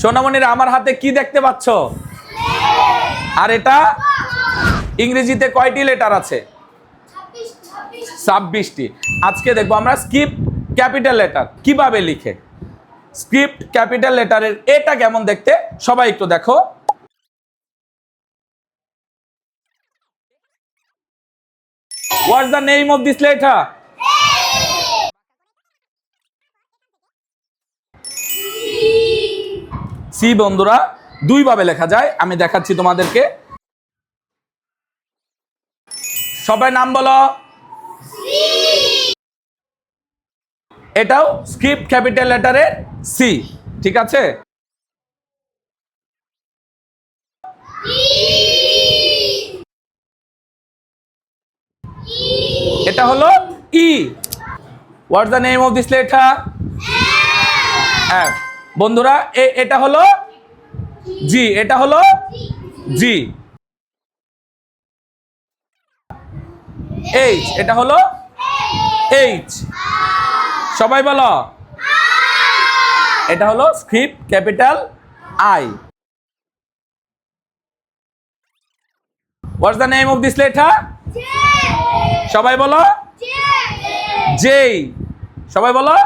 সোনামণিরা আমার হাতে কি দেখতে পাচ্ছ? আর এটা ইংরেজিতে কয়টি লেটার আছে? ছাব্বিশটি। আজকে দেখব আমরা স্কিপ ক্যাপিটাল লেটার। কীভাবে লিখে? স্ক্রিপ্ট, ক্যাপিটাল লেটারের এটা কেমন দেখতে? সবাই একটু দেখো। What's the name of this letter C বন্ধুরা, দুইভাবে লেখা যায়। আমি দেখাচ্ছি তোমাদেরকে। সবাই নাম বলো। এটাও স্ক্রিপ্ট ক্যাপিটাল লেটারের সি, ঠিক আছে? এটা হলো E. What's the name of this letter F বন্ধুরা এটা হলো জি, এটা হলো জি। এইচ এটা হলো এইচ সবাই বলো। এটা হলো script capital I what's the name of this letter সবাই বলো। জেই সবাই বলো।